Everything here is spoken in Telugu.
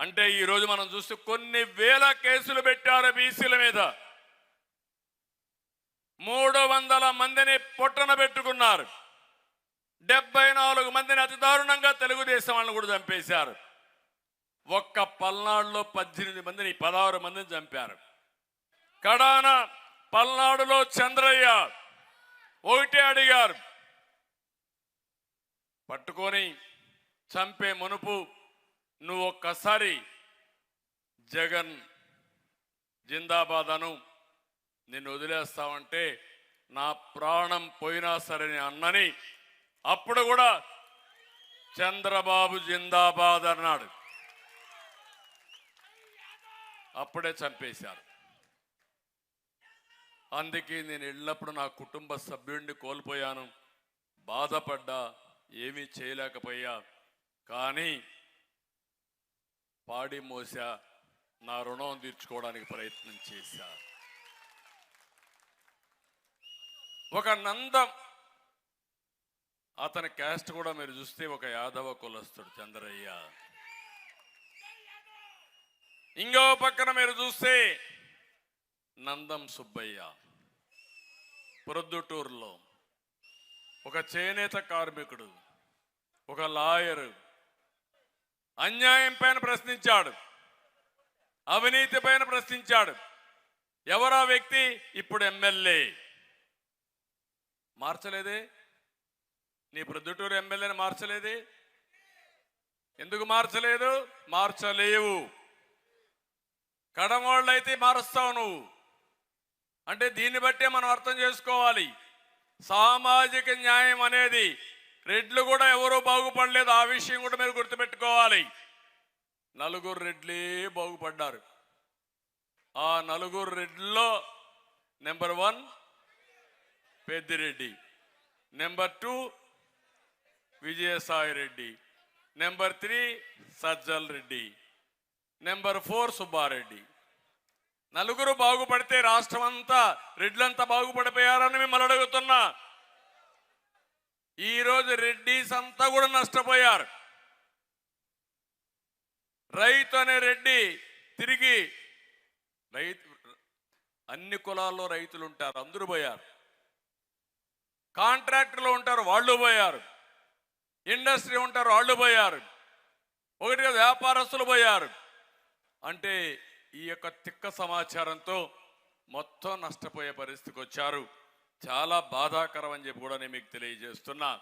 అంటే ఈరోజు మనం చూస్తే కొన్ని వేల కేసులు పెట్టారు బీసీల మీద. మూడు వందల మందిని పొట్టన పెట్టుకున్నారు. డెబ్బై నాలుగు మందిని అతి దారుణంగా తెలుగుదేశం వాళ్ళని కూడా చంపేశారు. ఒక్క పల్నాడులో పద్దెనిమిది మందిని పదహారు మందిని చంపారు. కడాన పల్నాడులో చంద్రయ్య ఒకటే అడిగారు. పట్టుకొని చంపే మునుపు నువ్వు ఒక్కసారి జగన్ జిందాబాద్ అను నిన్ను వదిలేస్తావంటే నా ప్రాణం పోయినా సరే అని అన్నని అప్పుడు కూడా చంద్రబాబు జిందాబాద్ అన్నాడు. అప్పుడే చంపేశారు. అందుకే నేను వెళ్ళినప్పుడు నా కుటుంబ సభ్యుడిని కోల్పోయాను. బాధపడ్డా ఏమీ చేయలేకపోయా. కానీ పాడి మోసా నా రుణం తీర్చుకోవడానికి ప్రయత్నం చేశా. ఒక నందం. అతని క్యాస్ట్ కూడా మీరు చూస్తే ఒక యాదవ కులస్తుడు చంద్రయ్య. ఇంకో పక్కన మీరు చూస్తే నందం సుబ్బయ్య. ప్రొద్దుటూరులో ఒక చేనేత కార్మికుడు ఒక లాయరు అన్యాయం పైన ప్రశ్నించాడు. అవినీతి పైన ప్రశ్నించాడు. ఎవరా వ్యక్తి? ఇప్పుడు ఎమ్మెల్యే. మార్చలేదే? నీ ప్రొద్దుటూరు ఎమ్మెల్యేని మార్చలేదే? ఎందుకు మార్చలేదు? మార్చలేవు. కడమోళ్ళు అయితే మారుస్తావు నువ్వు. అంటే దీన్ని బట్టే మనం అర్థం చేసుకోవాలి. సామాజిక న్యాయం అనేది రెడ్లు కూడా ఎవరూ బాగుపడలేదు ఆ విషయం కూడా మీరు గుర్తుపెట్టుకోవాలి. నలుగురు రెడ్లే బాగుపడ్డారు. ఆ నలుగురు రెడ్లో number one Peddireddy number two Vijayasai Reddy number three Sajjal Reddy number four Subbareddy. నలుగురు బాగుపడితే రాష్ట్రం అంతా రెడ్లంతా బాగుపడిపోయారని మిమ్మల్ని అడుగుతున్నా. ఈరోజు రెడ్డిస్ అంతా కూడా నష్టపోయారు. రైతు అనే రెడ్డి తిరిగి రైతు అన్ని కులాల్లో రైతులు ఉంటారు అందరూ పోయారు. కాంట్రాక్టర్లు ఉంటారు వాళ్ళు పోయారు. ఇండస్ట్రీ ఉంటారు వాళ్ళు పోయారు. ఒకటిగా వ్యాపారస్తులు పోయారు. అంటే ఈ యొక్క తిక్క సమాచారంతో మొత్తం నష్టపోయే పరిస్థితికి వచ్చారు. చాలా బాధాకరం అని చెప్పి కూడా నేను మీకు తెలియజేస్తున్నా.